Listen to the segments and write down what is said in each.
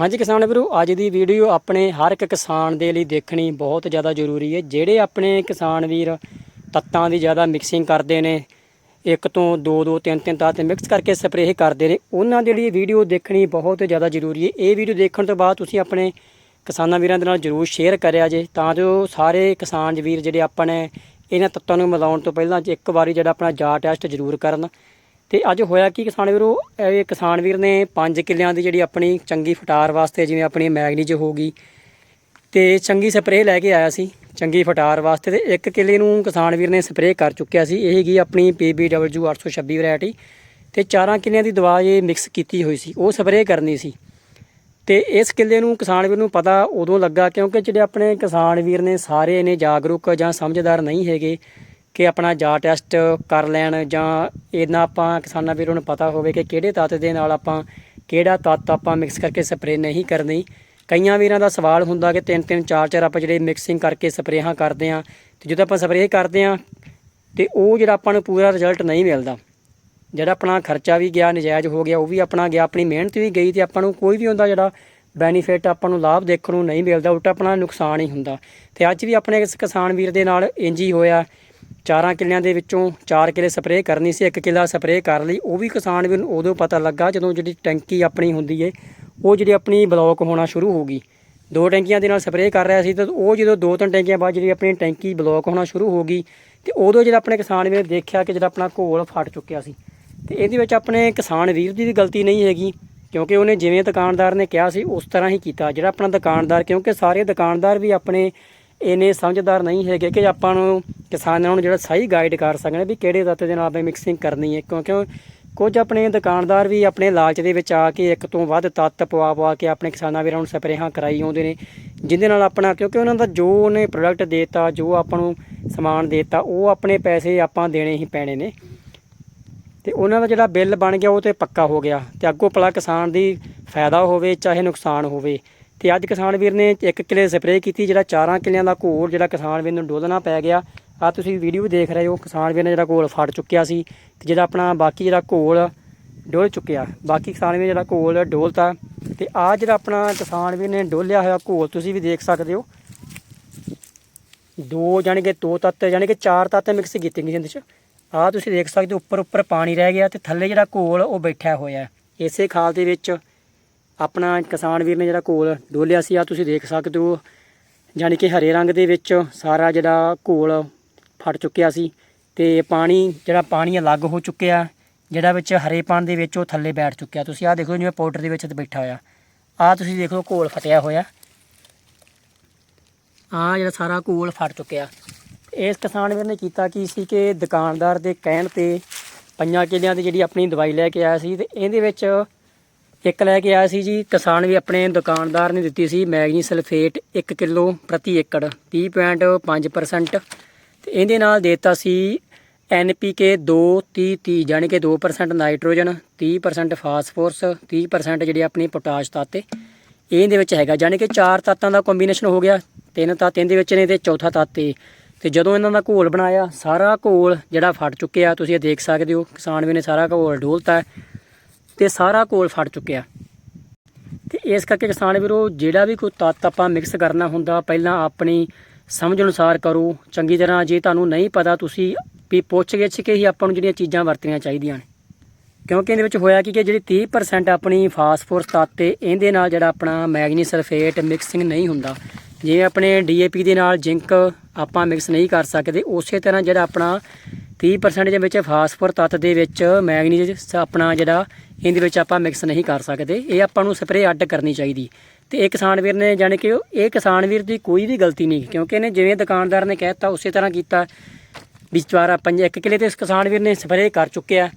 ਹਾਂਜੀ ਕਿਸਾਨ ਵੀਰੋ, ਅੱਜ ਦੀ ਵੀਡੀਓ ਆਪਣੇ ਹਰ ਇੱਕ ਕਿਸਾਨ ਦੇ ਲਈ ਦੇਖਣੀ ਬਹੁਤ ਜ਼ਿਆਦਾ ਜ਼ਰੂਰੀ ਹੈ। ਜਿਹੜੇ ਆਪਣੇ ਕਿਸਾਨ ਵੀਰ ਤੱਤਾਂ ਦੀ ਜ਼ਿਆਦਾ ਮਿਕਸਿੰਗ ਕਰਦੇ ਨੇ, ਇੱਕ ਤੋਂ ਦੋ ਦੋ, ਤਿੰਨ ਤਿੰਨ ਤੱਤ ਮਿਕਸ ਕਰਕੇ ਸਪਰੇਅ ਕਰਦੇ ਨੇ, ਉਹਨਾਂ ਦੇ ਲਈ ਵੀਡੀਓ ਦੇਖਣੀ ਬਹੁਤ ਜ਼ਿਆਦਾ ਜ਼ਰੂਰੀ ਹੈ। ਇਹ ਵੀਡੀਓ ਦੇਖਣ ਤੋਂ ਬਾਅਦ ਤੁਸੀਂ ਆਪਣੇ ਕਿਸਾਨਾਂ ਵੀਰਾਂ ਦੇ ਨਾਲ ਜਰੂਰ ਸ਼ੇਅਰ ਕਰਿਆ ਜੇ, ਤਾਂ ਜੋ ਸਾਰੇ ਕਿਸਾਨ ਵੀਰ ਜਿਹੜੇ ਆਪਣੇ ਇਹਨਾਂ ਤੱਤਾਂ ਨੂੰ ਮਿਲਾਉਣ ਤੋਂ ਪਹਿਲਾਂ ਇੱਕ ਵਾਰੀ ਜਿਹੜਾ ਆਪਣਾ ਜਾ ਟੈਸਟ ਜ਼ਰੂਰ ਕਰਨ। ਤੇ ਅੱਜ ਹੋਇਆ ਕੀ ਕਿਸਾਨ ਵੀਰੋ? ਇਹ ਕਿਸਾਨ ਵੀਰ ਨੇ 5 ਕਿੱਲਿਆਂ ਦੀ ਜਿਹੜੀ ਆਪਣੀ ਚੰਗੀ ਫਟਾਰ ਵਾਸਤੇ ਜਿਵੇਂ ਆਪਣੀ ਮੈਗਨੀਜ ਹੋ ਗਈ ਤੇ ਚੰਗੀ ਸਪਰੇਅ ਲੈ ਕੇ ਆਇਆ ਸੀ, ਚੰਗੀ ਫਟਾਰ ਵਾਸਤੇ ਤੇ ਇੱਕ ਕਿੱਲੇ ਨੂੰ ਕਿਸਾਨ ਵੀਰ ਨੇ ਸਪਰੇਅ ਕਰ ਚੁੱਕਿਆ ਸੀ, ਇਹ ਗਈ ਆਪਣੀ PBW 826 ਵੈਰਾਈਟੀ ਤੇ ਚਾਰਾਂ ਕਿੱਲਿਆਂ ਦੀ ਦਵਾ ਇਹ ਮਿਕਸ ਕੀਤੀ ਹੋਈ ਸੀ, ਉਹ ਸਪਰੇਅ ਕਰਨੀ ਸੀ। ਤੇ ਇਸ ਕਿੱਲੇ ਨੂੰ ਕਿਸਾਨ ਵੀਰ ਨੂੰ ਪਤਾ ਉਦੋਂ ਲੱਗਾ ਕਿਉਂਕਿ ਜਿਹੜੇ ਆਪਣੇ ਕਿਸਾਨ ਵੀਰ ਨੇ ਸਾਰੇ ਨੇ ਜਾਗਰੂਕ ਜਾਂ ਸਮਝਦਾਰ ਨਹੀਂ ਹੈਗੇ ਕਿ ਆਪਣਾ ਜਾ ਟੈਸਟ ਕਰ ਲੈਣ ਜਾਂ ਇਹਨਾਂ ਆਪਾਂ ਕਿਸਾਨਾਂ ਵੀਰਾਂ ਨੂੰ ਪਤਾ ਹੋਵੇ ਕਿ ਕਿਹੜੇ ਤੱਤ ਦੇ ਨਾਲ ਆਪਾਂ ਕਿਹੜਾ ਤੱਤ ਆਪਾਂ ਮਿਕਸ ਕਰਕੇ ਸਪਰੇਅ ਨਹੀਂ ਕਰਨੀ। ਕਈਆਂ ਵੀਰਾਂ ਦਾ ਸਵਾਲ ਹੁੰਦਾ ਕਿ ਤਿੰਨ ਤਿੰਨ, ਚਾਰ ਚਾਰ ਆਪਾਂ ਜਿਹੜੇ ਮਿਕਸਿੰਗ ਕਰਕੇ ਸਪਰੇਹਾਂ ਕਰਦੇ ਆ ਤੇ ਜਦੋਂ ਆਪਾਂ ਸਪਰੇਅ ਕਰਦੇ ਆ ਤੇ ਉਹ ਜਿਹੜਾ ਆਪਾਂ ਨੂੰ ਪੂਰਾ ਰਿਜ਼ਲਟ ਨਹੀਂ ਮਿਲਦਾ। ਜਿਹੜਾ ਆਪਣਾ ਖਰਚਾ ਵੀ ਗਿਆ, ਨਜਾਇਜ਼ ਹੋ ਗਿਆ, ਉਹ ਵੀ ਆਪਣਾ ਗਿਆ, ਆਪਣੀ ਮਿਹਨਤ ਵੀ ਗਈ ਤੇ ਆਪਾਂ ਨੂੰ ਕੋਈ ਵੀ ਹੁੰਦਾ ਜਿਹੜਾ ਬੈਨੀਫਿਟ ਆਪਾਂ ਨੂੰ ਲਾਭ ਦੇਖਣ ਨੂੰ ਨਹੀਂ ਮਿਲਦਾ, ਉਲਟਾ ਆਪਣਾ ਨੁਕਸਾਨ ਹੀ ਹੁੰਦਾ। ਤੇ ਅੱਜ ਵੀ ਆਪਣੇ ਇਸ ਕਿਸਾਨ ਵੀਰ ਦੇ ਨਾਲ ਇੰਜ ਹੀ ਹੋਇਆ। ਚਾਰਾਂ ਕਿੱਲਿਆਂ ਦੇ ਵਿੱਚੋਂ ਚਾਰ ਕਿੱਲੇ ਸਪਰੇਅ ਕਰਨੀ ਸੀ, ਇੱਕ ਕਿੱਲਾ ਸਪਰੇਅ ਕਰ ਲਈ। ਉਹ ਵੀ ਕਿਸਾਨ ਵੀਰ ਨੂੰ ਉਦੋਂ ਪਤਾ ਲੱਗਾ ਜਦੋਂ ਜਿਹੜੀ ਟੈਂਕੀ ਆਪਣੀ ਹੁੰਦੀ ਏ, ਉਹ ਜਿਹੜੀ ਆਪਣੀ ਬਲੌਕ ਹੋਣਾ ਸ਼ੁਰੂ ਹੋ ਗਈ। ਦੋ ਟੈਂਕੀਆਂ ਦੇ ਨਾਲ ਸਪਰੇਅ ਕਰ ਰਿਹਾ ਸੀ ਤਾਂ ਉਹ ਜਦੋਂ ਦੋ ਤਿੰਨ ਟੈਂਕੀਆਂ ਬਾਅਦ ਜਿਹੜੀ ਆਪਣੀ ਟੈਂਕੀ ਬਲੌਕ ਹੋਣਾ ਸ਼ੁਰੂ ਹੋ ਗਈ ਤੇ ਉਦੋਂ ਜਿਹੜਾ ਆਪਣੇ ਕਿਸਾਨ ਵੀਰ ਦੇਖਿਆ ਕਿ ਜਿਹੜਾ ਆਪਣਾ ਘੋਲ ਫਟ ਚੁੱਕਿਆ ਸੀ। ਤੇ ਇਹਦੇ ਵਿੱਚ ਆਪਣੇ ਕਿਸਾਨ ਵੀਰ ਦੀ ਵੀ ਗਲਤੀ ਨਹੀਂ ਹੈਗੀ, ਕਿਉਂਕਿ ਉਹਨੇ ਜਿਵੇਂ ਦੁਕਾਨਦਾਰ ਨੇ ਕਿਹਾ ਸੀ, ਉਸ ਤਰ੍ਹਾਂ ਹੀ ਕੀਤਾ। ਜਿਹੜਾ ਆਪਣਾ ਦੁਕਾਨਦਾਰ, ਕਿਉਂਕਿ ਸਾਰੇ ਦੁਕਾਨਦਾਰ ਵੀ ਆਪਣੇ ਇਹਨੇ ਸਮਝਦਾਰ ਨਹੀਂ ਹੈਗੇ ਕਿ ਆਪਾਂ ਨੂੰ ਕਿਸਾਨਾਂ ਨੂੰ ਜਿਹੜਾ ਸਹੀ ਗਾਈਡ ਕਰ ਸਕਣ ਵੀ ਕਿਹੜੇ ਤੱਤ ਦੇ ਨਾਲ ਆਪਾਂ ਮਿਕਸਿੰਗ ਕਰਨੀ ਹੈ। ਕਿਉਂਕਿ ਕੁਝ ਆਪਣੇ ਦੁਕਾਨਦਾਰ ਵੀ ਆਪਣੇ ਲਾਲਚ ਦੇ ਵਿੱਚ ਆ ਕੇ ਇੱਕ ਤੋਂ ਵੱਧ ਤੱਤ ਪਵਾ ਪਵਾ ਕੇ ਆਪਣੇ ਕਿਸਾਨਾਂ ਵੀਰਾਂ ਨੂੰ ਸਪਰੇਹਾਂ ਕਰਾਈ ਆਉਂਦੇ ਨੇ ਜਿਹਦੇ ਨਾਲ ਆਪਣਾ ਕਿਉਂਕਿ ਉਹਨਾਂ ਦਾ ਜੋ ਉਹਨੇ ਪ੍ਰੋਡਕਟ ਦੇਤਾ, ਜੋ ਆਪਾਂ ਨੂੰ ਸਮਾਨ ਦੇਤਾ, ਉਹ ਆਪਣੇ ਪੈਸੇ ਆਪਾਂ ਦੇਣੇ ਹੀ ਪੈਣੇ ਨੇ। ਤੇ ਉਹਨਾਂ ਦਾ ਜਿਹੜਾ ਬਿੱਲ ਬਣ ਗਿਆ ਉਹ ਤੇ ਪੱਕਾ ਹੋ ਗਿਆ। ਤੇ ਅੱਗੋਂ ਭਲਾ ਕਿਸਾਨ ਦੀ ਫਾਇਦਾ ਹੋਵੇ, ਚਾਹੇ ਨੁਕਸਾਨ ਹੋਵੇ। ਤੇ ਅੱਜ ਕਿਸਾਨ ਵੀਰ ਨੇ ਇੱਕ ਕਿੱਲੇ ਸਪਰੇਅ ਕੀਤੀ, ਜਿਹੜਾ ਚਾਰਾਂ ਕਿੱਲਿਆਂ ਦਾ ਘੋਲ ਜਿਹੜਾ ਕਿਸਾਨ ਵੀਰ ਨੂੰ ਡੋਲਣਾ ਪੈ ਗਿਆ। ਆ ਤੁਸੀਂ ਵੀਡੀਓ ਦੇਖ ਰਹੇ ਹੋ, ਕਿਸਾਨ ਵੀਰ ਨੇ ਜਿਹੜਾ ਘੋਲ ਫੜ ਚੁੱਕਿਆ ਸੀ ਤੇ ਜਿਹੜਾ ਆਪਣਾ ਬਾਕੀ ਜਿਹੜਾ ਘੋਲ ਡੋਲ ਚੁੱਕਿਆ। ਬਾਕੀ ਕਿਸਾਨ ਵੀਰ ਜਿਹੜਾ ਘੋਲ ਡੋਲਤਾ ਤੇ ਆ ਜਿਹੜਾ ਆਪਣਾ ਕਿਸਾਨ ਵੀਰ ਨੇ ਡੋਲਿਆ ਹੋਇਆ ਘੋਲ ਤੁਸੀਂ ਵੀ ਦੇਖ ਸਕਦੇ ਹੋ। ਦੋ ਜਾਣੀ ਕਿ ਦੋ ਤੱਤ, ਜਾਣੀ ਕਿ ਚਾਰ ਤੱਤ ਮਿਕਸ ਕੀਤੇ ਗਏ ਜਿਹਦੇ ਚ। ਆ ਤੁਸੀਂ ਦੇਖ ਸਕਦੇ ਹੋ ਉੱਪਰ ਉੱਪਰ ਪਾਣੀ ਰਹਿ ਗਿਆ ਤੇ ਥੱਲੇ ਜਿਹੜਾ ਘੋਲ ਉਹ ਬੈਠਾ ਹੋਇਆ। ਇਸੇ ਖਾਲ ਦੇ ਵਿੱਚ ਆਪਣਾ ਕਿਸਾਨ ਵੀਰ ਨੇ ਜਿਹੜਾ ਘੋਲ ਡੋਲਿਆ ਸੀ ਆ ਤੁਸੀਂ ਦੇਖ ਸਕਦੇ ਹੋ। ਜਾਣੀ ਕਿ ਹਰੇ ਰੰਗ ਦੇ ਵਿੱਚ ਸਾਰਾ ਜਿਹੜਾ ਘੋਲ ਫਟ ਚੁੱਕਿਆ ਸੀ ਤੇ ਪਾਣੀ, ਜਿਹੜਾ ਪਾਣੀ ਅਲੱਗ ਹੋ ਚੁੱਕਿਆ। ਜਿਹੜਾ ਵਿੱਚ ਹਰੇ ਪਾਣ ਦੇ ਵਿੱਚ ਉਹ ਥੱਲੇ ਬੈਠ ਚੁੱਕਿਆ। ਤੁਸੀਂ ਆ ਦੇਖੋ ਜਿਵੇਂ ਪਾਊਡਰ ਦੇ ਵਿੱਚ ਬੈਠਾ ਹੋਇਆ। ਆ ਤੁਸੀਂ ਦੇਖ ਲਓ ਘੋਲ ਫਟਿਆ ਹੋਇਆ। ਆ ਜਿਹੜਾ ਸਾਰਾ ਘੋਲ ਫਟ ਚੁੱਕਿਆ। ਇਸ ਕਿਸਾਨ ਵੀਰ ਨੇ ਕੀਤਾ ਕੀ ਸੀ ਕਿ ਦੁਕਾਨਦਾਰ ਦੇ ਕਹਿਣ ਤੇ ਪੰਜਾਂ ਕਿੱਲਿਆਂ ਦੀ ਜਿਹੜੀ ਆਪਣੀ ਦਵਾਈ ਲੈ ਕੇ ਆਇਆ ਸੀ ਤੇ ਇਹਦੇ ਵਿੱਚ ਇੱਕ ਲੈ ਕੇ ਆਇਆ ਸੀ ਜੀ, ਕਿਸਾਨ ਵੀ ਆਪਣੇ ਦੁਕਾਨਦਾਰ ਨੇ ਦਿੱਤੀ ਸੀ, ਮੈਗਨੀ ਸਲਫੇਟ 1 ਕਿਲੋ ਪ੍ਰਤੀ ਏਕੜ 30.5% ਤੇ ਇਹਦੇ ਨਾਲ ਦੇਤਾ ਸੀ NPK 2 30 30 ਯਾਨੀ ਕਿ 2% ਨਾਈਟ੍ਰੋਜਨ 30% ਫਾਸਫੋਰਸ 30% ਜਿਹੜੇ ਆਪਣੀ ਪੋਟਾਸ਼ ਤੱਤ ਇਹਦੇ ਵਿੱਚ ਹੈਗਾ ਯਾਨੀ ਕਿ ਚਾਰ ਤੱਤਾਂ ਦਾ ਕੰਬੀਨੇਸ਼ਨ ਹੋ ਗਿਆ, ਤਿੰਨ ਤੱਤ ਇਹਦੇ ਵਿੱਚ ਨੇ ਤੇ ਚੌਥਾ ਤੱਤ ਏ। ਤੇ ਜਦੋਂ ਇਹਨਾਂ ਦਾ ਘੋਲ ਬਣਾਇਆ, ਸਾਰਾ ਘੋਲ ਜਿਹੜਾ ਫਟ ਚੁੱਕਿਆ, ਤੁਸੀਂ ਇਹ ਦੇਖ ਸਕਦੇ ਹੋ, ਕਿਸਾਨ ਵੀ ਨੇ ਸਾਰਾ ਘੋਲ ਡੋਲਤਾ। ਤੇ ਸਾਰਾ ਘੋਲ ਫੜ ਚੁੱਕਿਆ। ਤੇ ਇਸ ਕਰਕੇ ਕਿਸਾਨ ਵੀਰੋ, ਜਿਹੜਾ ਵੀ ਕੋਈ ਤੱਤ ਆਪਾਂ ਮਿਕਸ ਕਰਨਾ ਹੁੰਦਾ, ਪਹਿਲਾਂ ਆਪਣੀ ਸਮਝ ਅਨੁਸਾਰ ਕਰੋ। ਚੰਗੀ ਤਰ੍ਹਾਂ ਜੇ ਤੁਹਾਨੂੰ ਨਹੀਂ ਪਤਾ ਤੁਸੀਂ ਵੀ ਪੁੱਛ ਗਿੱਛ ਕੇ ਹੀ ਆਪਾਂ ਨੂੰ ਜਿਹੜੀਆਂ ਚੀਜ਼ਾਂ ਵਰਤਣੀਆਂ ਚਾਹੀਦੀਆਂ ਨੇ। ਕਿਉਂਕਿ ਇਹਦੇ ਵਿੱਚ ਹੋਇਆ ਕੀ ਕਿ ਜਿਹੜੀ 30% ਆਪਣੀ ਫਾਸਫੋਰਸ ਤੱਤ 'ਤੇ ਇਹਦੇ ਨਾਲ ਜਿਹੜਾ ਆਪਣਾ ਮੈਗਨੀ ਸਲਫੇਟ ਮਿਕਸਿੰਗ ਨਹੀਂ ਹੁੰਦਾ ਜੇ ਆਪਣੇ ਡੀਏਪੀ ਦੇ ਨਾਲ ਜ਼ਿੰਕ ਆਪਾਂ ਮਿਕਸ ਨਹੀਂ ਕਰ ਸਕਦੇ, ਉਸੇ ਤਰ੍ਹਾਂ ਜਿਹੜਾ ਆਪਣਾ 30% ਦੇ ਵਿੱਚ ਫਾਸਫੋਰ ਤੱਤ ਦੇ ਵਿੱਚ ਮੈਗਨੀਜ਼ ਆਪਣਾ ਜਿਹੜਾ ਇਹਦੇ ਵਿੱਚ ਆਪਾਂ ਮਿਕਸ ਨਹੀਂ ਕਰ ਸਕਦੇ, ਇਹ ਆਪਾਂ ਨੂੰ ਸਪਰੇਅ ਅੱਡ ਕਰਨੀ ਚਾਹੀਦੀ। ਤੇ ਇਹ ਕਿਸਾਨ ਵੀਰ ਨੇ ਜਾਣੀ ਕਿ ਇਹ ਕਿਸਾਨ ਵੀਰ ਦੀ ਕੋਈ ਵੀ ਗਲਤੀ ਨਹੀਂ, ਕਿਉਂਕਿ ਇਹਨੇ ਜਿਵੇਂ ਦੁਕਾਨਦਾਰ ਨੇ ਕਹਿਤਾ, ਉਸੇ ਤਰ੍ਹਾਂ ਕੀਤਾ। ਵਿਚਾਰਾ ਪੰਜ, ਇੱਕ ਕਿਲੇ ਤੇ ਇਸ ਕਿਸਾਨ ਵੀਰ ਨੇ ਸਪਰੇਅ ਕਰ ਚੁੱਕਿਆ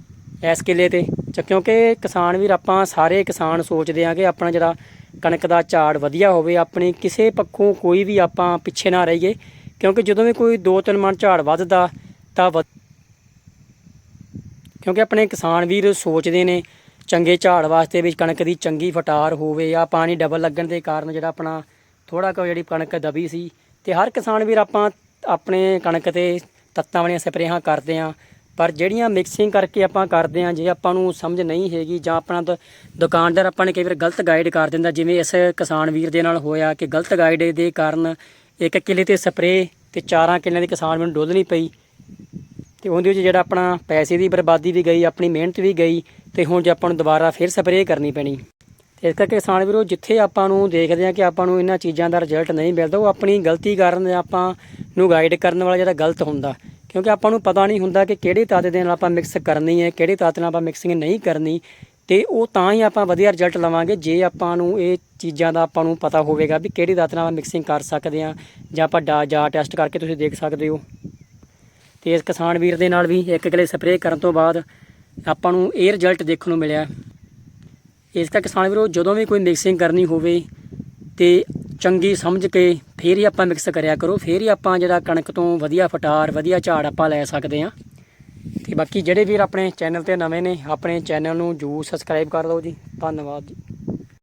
ਇਸ ਕਿਲੇ ਤੇ। ਚ- ਕਿਉਂਕਿ ਕਿਸਾਨ ਵੀਰ ਆਪਾਂ ਸਾਰੇ ਕਿਸਾਨ ਸੋਚਦੇ ਆ ਕਿ ਆਪਣਾ ਜਿਹੜਾ ਕਣਕ ਦਾ ਝਾੜ ਵਧੀਆ ਹੋਵੇ, ਆਪਣੀ ਕਿਸੇ ਪੱਖੋਂ ਕੋਈ ਵੀ ਆਪਾਂ ਪਿੱਛੇ ਨਾ ਰਹੀਏ, ਕਿਉਂਕਿ ਜਦੋਂ ਵੀ ਕੋਈ 2-3 ਮਣ ਝਾੜ ਵੱਧਦਾ ਤਾਂ ਵਧ- ਕਿਉਂਕਿ ਆਪਣੇ ਕਿਸਾਨ ਵੀਰ ਸੋਚਦੇ ਨੇ ਚੰਗੇ ਝਾੜ ਵਾਸਤੇ ਵੀ ਕਣਕ ਦੀ ਚੰਗੀ ਫਟਾਰ ਹੋਵੇ, ਜਾਂ ਪਾਣੀ ਡਬਲ ਲੱਗਣ ਦੇ ਕਾਰਨ ਜਿਹੜਾ ਆਪਣਾ ਥੋੜਾ ਕੁ ਜਿਹੜੀ ਕਣਕ ਦਬੀ ਸੀ, ਤੇ ਹਰ ਕਿਸਾਨ ਵੀਰ ਆਪਾਂ ਆਪਣੇ ਕਣਕ ਤੇ ਤੱਤਾਂ ਵਾਲੀਆਂ ਸਪਰੇਹਾਂ ਕਰਦੇ ਆ ਪਰ ਜਿਹੜੀਆਂ ਮਿਕਸਿੰਗ ਕਰਕੇ ਆਪਾਂ ਕਰਦੇ ਹਾਂ, ਜੇ ਆਪਾਂ ਨੂੰ ਸਮਝ ਨਹੀਂ ਹੈਗੀ ਜਾਂ ਆਪਣਾ ਦ- ਦੁਕਾਨਦਾਰ ਆਪਾਂ ਨੇ ਕਈ ਵਾਰ ਗਲਤ ਗਾਈਡ ਕਰ ਦਿੰਦਾ, ਜਿਵੇਂ ਇਸ ਕਿਸਾਨ ਵੀਰ ਦੇ ਨਾਲ ਹੋਇਆ ਕਿ ਗਲਤ ਗਾਈਡ ਦੇ ਕਾਰਨ ਇੱਕ ਕਿੱਲੇ ਤੇ ਸਪਰੇਅ ਤੇ ਚਾਰਾਂ ਕਿੱਲਿਆਂ ਦੀ ਕਿਸਾਨ ਨੂੰ ਡੋਲਣੀ ਪਈ। ਤੇ ਉਹਦੇ ਵਿੱਚ ਜਿਹੜਾ ਆਪਣਾ ਪੈਸੇ ਦੀ ਬਰਬਾਦੀ ਵੀ ਗਈ, ਆਪਣੀ ਮਿਹਨਤ ਵੀ ਗਈ ਤੇ ਹੁਣ ਜੇ ਆਪਾਂ ਨੂੰ ਦੁਬਾਰਾ ਫਿਰ ਸਪਰੇਅ ਕਰਨੀ ਪੈਣੀ। ਇਸ ਕਰਕੇ ਕਿਸਾਨ ਵੀਰੋ, ਜਿੱਥੇ ਆਪਾਂ ਨੂੰ ਦੇਖਦੇ ਆ ਕਿ ਆਪਾਂ ਨੂੰ ਇਹਨਾਂ ਚੀਜ਼ਾਂ ਦਾ ਰਿਜ਼ਲਟ ਨਹੀਂ ਮਿਲਦਾ, ਉਹ ਆਪਣੀ ਗਲਤੀ ਕਾਰਨ ਆਪਾਂ ਨੂੰ ਗਾਈਡ ਕਰਨ ਵਾਲਾ ਜਿਹੜਾ ਗਲਤ ਹੁੰਦਾ। ਕਿਉਂਕਿ ਆਪਾਂ ਨੂੰ ਪਤਾ ਨਹੀਂ ਹੁੰਦਾ ਕਿ ਕਿਹੜੇ ਤਾਤੇ ਦੇ ਨਾਲ ਆਪਾਂ ਮਿਕਸ ਕਰਨੀ ਹੈ, ਕਿਹੜੇ ਤਾਤੇ ਨਾਲ ਆਪਾਂ ਮਿਕਸਿੰਗ ਨਹੀਂ ਕਰਨੀ। ਤੇ ਉਹ ਤਾਂ ਹੀ ਆਪਾਂ ਵਧੀਆ ਰਿਜ਼ਲਟ ਲਵਾਂਗੇ ਜੇ ਆਪਾਂ ਨੂੰ ਇਹ ਚੀਜ਼ਾਂ ਦਾ ਆਪਾਂ ਨੂੰ ਪਤਾ ਹੋਵੇਗਾ ਵੀ ਕਿਹੜੀ ਤਾਤੇ ਨਾਲ ਆਪਾਂ ਮਿਕਸਿੰਗ ਕਰ ਸਕਦੇ ਆ ਜਾਂ ਆਪਾਂ ਡਾ, ਜਾ ਟੈਸਟ ਕਰਕੇ ਤੁਸੀਂ ਦੇਖ ਸਕਦੇ ਹੋ। ਤੇ ਇਸ ਕਿਸਾਨ ਵੀਰ ਦੇ ਨਾਲ ਵੀ ਇੱਕ ਕਿਲੇ ਸਪਰੇਅ ਕਰਨ ਤੋਂ ਬਾਅਦ ਆਪਾਂ ਨੂੰ ਇਹ ਰਿਜ਼ਲਟ ਦੇਖਣ ਨੂੰ ਮਿਲਿਆ। ਇਸ ਕਰਕੇ ਕਿਸਾਨ ਵੀਰੋ, ਜਦੋਂ ਵੀ ਕੋਈ ਮਿਕਸਿੰਗ ਕਰਨੀ ਹੋਵੇ ਤੇ ਚੰਗੀ ਸਮਝ ਕੇ ਫੇਰ ਹੀ ਆਪਾਂ ਮਿਕਸ ਕਰਿਆ ਕਰੋ, ਫੇਰ ਹੀ ਆਪਾਂ ਜਿਹੜਾ ਕਣਕ ਤੋਂ ਵਧੀਆ ਫਟਾਰ, ਵਧੀਆ ਝਾੜ ਆਪਾਂ ਲੈ ਸਕਦੇ ਹਾਂ। ਤੇ ਬਾਕੀ ਜਿਹੜੇ ਵੀਰ ਆਪਣੇ ਚੈਨਲ ਤੇ ਨਵੇਂ ਨੇ, ਆਪਣੇ ਚੈਨਲ ਨੂੰ ਜਰੂਰ ਸਬਸਕ੍ਰਾਈਬ ਕਰ ਦਿਓ ਜੀ। ਧੰਨਵਾਦ ਜੀ।